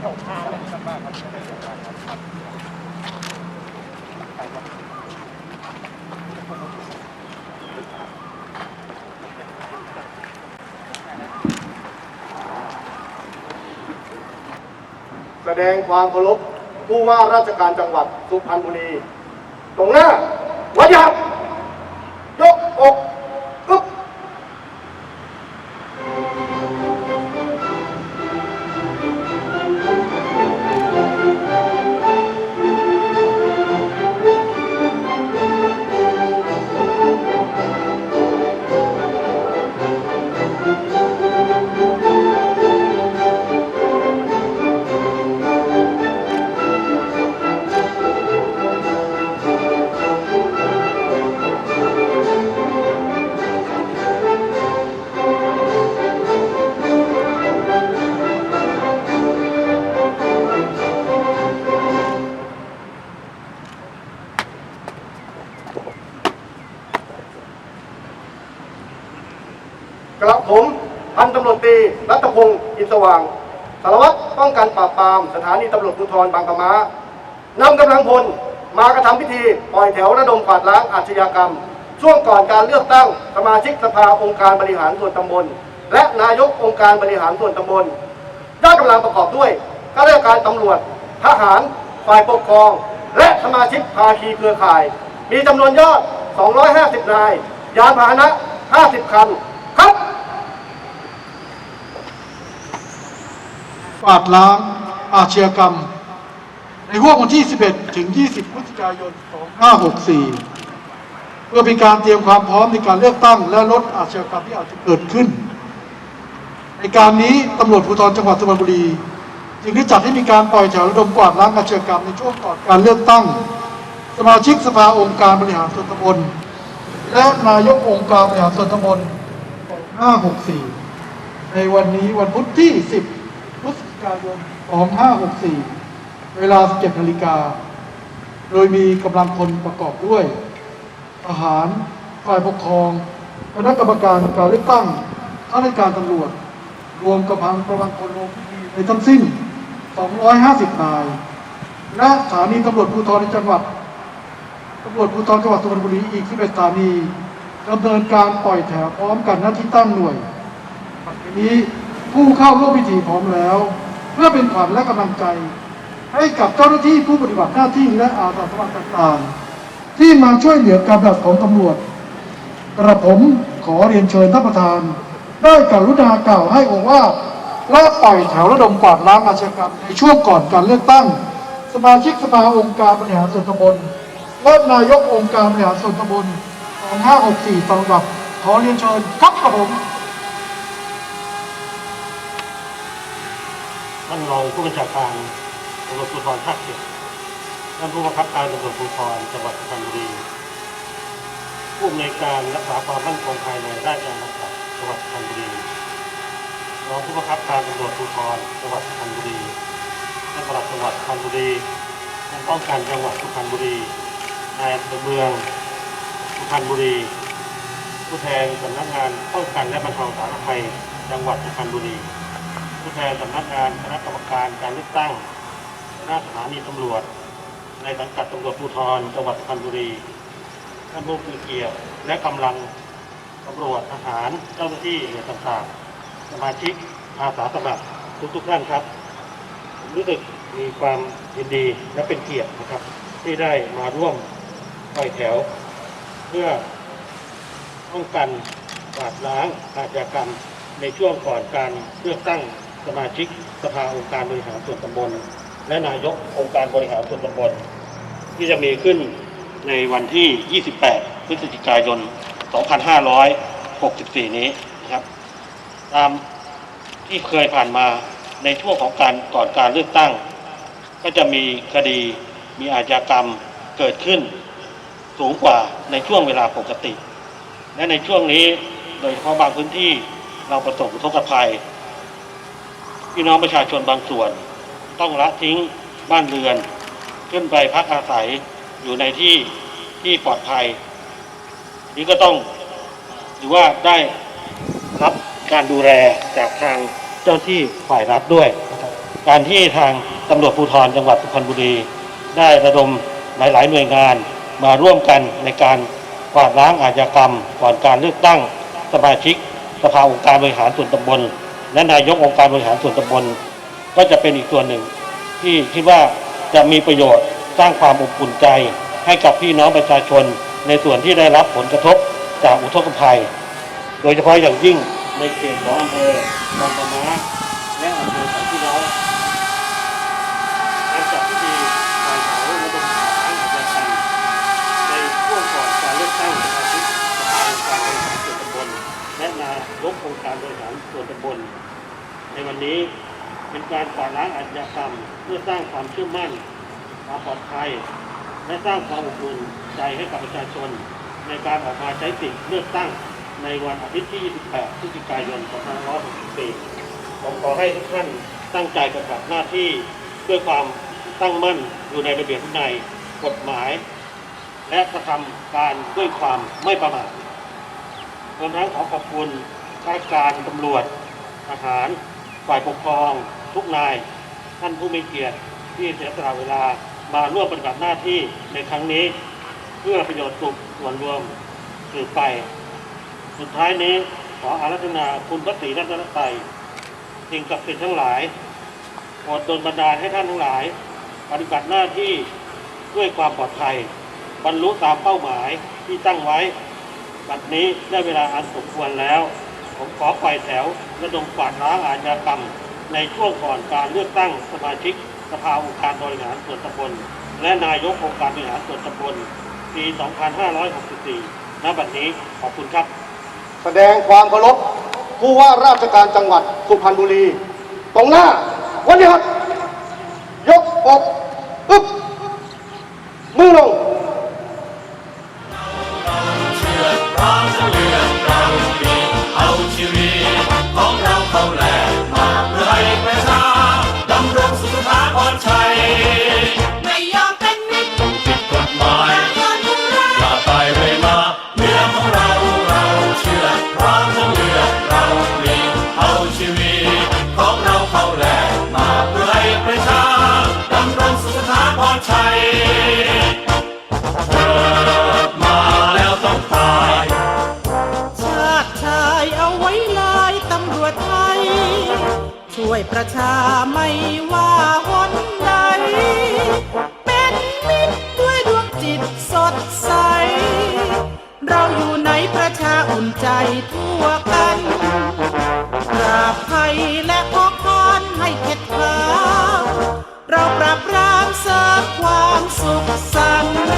แสดงความเคารพผู้ว่าราชการจังหวัดสุพรรณบุรี ตรงหน้าวัดยัก กระผมพันตำรวจตรีรัตพงศ์อินสว่าง สารวัตรป้องกันปราบปราม สถานีตำรวจภูธรบางกะมานำกำลังพลมากระทำพิธีปล่อยแถวระดมกวาดล้างอาชญากรรม ช่วงก่อนการเลือกตั้งสมาชิกสภาองค์การบริหารส่วนตำบล และนายกองค์การบริหารส่วนตำบลยอดกำลังประกอบด้วยข้าราชการตำรวจทหารฝ่ายปกครอง และสมาชิกภาคีเครือข่าย มีจำนวนยอด 250 นาย ยานพาหนะ 50 คัน ครับกวาดล้างอาชญากรรม ในห่วงวันที่ 11 ถึง 20 พฤศจิกายน 2564 เพื่อเป็นการเตรียมความพร้อมในการเลือกตั้ง และลดอาชญากรรมที่อาจจะเกิดขึ้น ในการนี้ตำรวจภูธรจังหวัดสุพรรณบุรี จึงได้จัดให้มีการปล่อยแถวระดมกวาดล้างอาชญากรรมในช่วงก่อนการเลือกตั้ง สมาชิกสภาองค์การบริหารส่วนตำบลและนายกองค์การบริหารส่วนตำบล564 ในวันนี้วันพุธที่ 10 พฤศจิกายน 2564 เวลา 17นาฬิกา โดยมีกำลังพลประกอบด้วยทหารฝ่ายปกครอง คณะกรรมการการเลือกตั้งข้าราชการตำรวจ รวมกำลังกำลังพลลงพื้นที่ในทั้งสิ้น 250 นาย และสถานีตำรวจภูธรในจังหวัด ตำรวจภูธรจังหวัดสุพรรณบุรีอีก11สถานีดำเนินการปล่อยแถวพร้อมกันหน้าที่ตั้งหน่วยปัจจุบันนี้ผู้เข้าร่วมพิธีพร้อมแล้ว เพื่อเป็นขวัญและกำลังใจ ให้กับเจ้าหน้าที่ผู้ปฏิบัติหน้าที่และอาสาสมัครต่างๆ ที่มาช่วยเหลือการปฏิบัติของตำรวจ กระผมขอเรียนเชิญท่านประธาน ได้กรุณากล่าวให้โอวาและปล่อยแถวระดมกวาดล้างอาชญากรรมในช่วงก่อนการเลือกตั้ง สมาชิกสภาองค์การบริหารส่วนตำบล และนายกองค์การบริหารส่วนตำบล2564ตามลำดับขอเรียนเชิญครับกับผมท่านรองผู้บัญชาการตำรวจภูธรภาคเจ็ดท่านผู้บังคับการตำรวจภูธรจังหวัดสุพรรณบุรีผู้อำนวยการรักษาความมั่นคงภายในราชอาณาจักรจังหวัดสุพรรณบุรีรองผู้บังคับการตำรวจภูธรจังหวัดสุพรรณบุรีท่านปลัดจังหวัดสุพรรณบุรีท่านป้องกันจังหวัดสุพรรณบุรี นายอำเภอเมืองสุพรรณบุรี ผู้แทนสำนักงานป้องกันและบรรเทาสาธารณภัย จังหวัดสุพรรณบุรี ผู้แทนสำนักงานคณะกรรมการการเลือกตั้งหน้าสถานีตำรวจ ในสังกัดตำรวจภูธรจังหวัดสุพรรณบุรีท่านผู้มีเกียรติและกำลังตำรวจทหารเจ้าหน้าที่หน่วยต่างๆ สมาชิกอาสาสมัครทุกๆท่านครับรู้สึกมีความยินดีและเป็นเกียรตินะครับ ที่ได้มาร่วม ปล่อยแถว เพื่อป้องกันปราบล้างอาชญากรรม ในช่วงก่อนการเลือกตั้งสมาชิกสภาองค์การบริหารส่วนตำบล และนายกองค์การบริหารส่วนตำบล ที่จะมีขึ้นในวันที่ 28 พฤศจิกายน 2564 นี้นะครับ ตามที่เคยผ่านมาในช่วงของการก่อนการเลือกตั้ง ก็จะมีคดีมีอาชญากรรมเกิดขึ้น สูงกว่าในช่วงเวลาปกติ และในช่วงนี้โดยเฉพาะบางพื้นที่เราประสบอุทกภัย พี่น้องประชาชนบางส่วน ต้องละทิ้งบ้านเรือน ขึ้นไปพักอาศัยอยู่ในที่ที่ปลอดภัย นี้ก็ต้องถือว่าได้รับการดูแลจากทางเจ้าที่ฝ่ายรัฐด้วย การที่ทางตำรวจภูธรจังหวัดสุพรรณบุรี ได้ระดมหลาย ๆ หน่วยงาน มาร่วมกันในการกวาดล้างอาชญากรรม ก่อนการเลือกตั้งสมาชิกสภาองค์การบริหารส่วนตำบล และนายกองค์การบริหารส่วนตำบล ก็จะเป็นอีกส่วนหนึ่ง ที่คิดว่าจะมีประโยชน์สร้างความอบอุ่นใจ ให้กับพี่น้องประชาชน ในส่วนที่ได้รับผลกระทบจากอุทกภัย โดยเฉพาะอย่างยิ่งในเขตของอำเภอบางปะมาและอำเภอสันติร้อยการจัดพิธีปล่อยเผาระดมขายอาชญากรรมในช่วงก่อนการเลือกตั้งสมาชิกสภาองค์การบริหารส่วนตำบลและนายก องค์การบริหารส่วนตำบลในวันนี้เป็นการกวาดล้างอาชญากรรม เพื่อสร้างความเชื่อมั่น ความปลอดภัย และสร้างความอบอุ่นใจให้กับประชาชน ในการออกมาใช้สิทธิ์เลือกตั้งในวันอาทิตย์ที่ 28 พฤศจิกายน 2564ผมขอให้ทุกท่านตั้งใจปฏิบัติหน้าที่ด้วยความตั้งมั่นอยู่ในระเบียบวินัยกฎหมาย และกระทำการด้วยความไม่ประมาทรวมทั้งขอขอบคุณ ข้าราชการตำรวจทหาร ฝ่ายปกครอง ทุกนาย ท่านผู้มีเกียรติที่เสียสละเวลามาร่วมปฏิบัติหน้าที่ในครั้งนี้ เพื่อประโยชน์สุขส่วนรวมสืบไป สุดท้ายนี้ขออารัธนาคุณพระศรีรัตนตรัยสิ่งศักดิ์สิทธิ์ทั้งหลายโปรดดลบันดาลให้ท่านทั้งหลาย ปฏิบัติหน้าที่ด้วยความปลอดภัย บรรลุตามเป้าหมายที่ตั้งไว้ บัดนี้ได้เวลาอันสมควรแล้ว ผมขอปล่อยแถวระดมกวาดล้างอาชญากรรม ในช่วงก่อนการเลือกตั้งสมาชิกสภาองค์การบริหารส่วนตำบลและนายกองค์การบริหารส่วนตำบลปี 2564 ณ บัดนี้ขอบคุณครับ แสดงความเคารพผู้ว่าราชการจังหวัดสุพรรณบุรี ตรงหน้า วันนี้ครับ ยกอกอึ๊บมือลง ประชาไม่ว่าหนใด เป็นมิตรด้วยดวงจิตสดใส เราอยู่ในประชาอุ่นใจทั่วกันปราบภัยและพอกพานให้เข็ดขาเราปราบรามเสริมความสุขสันต์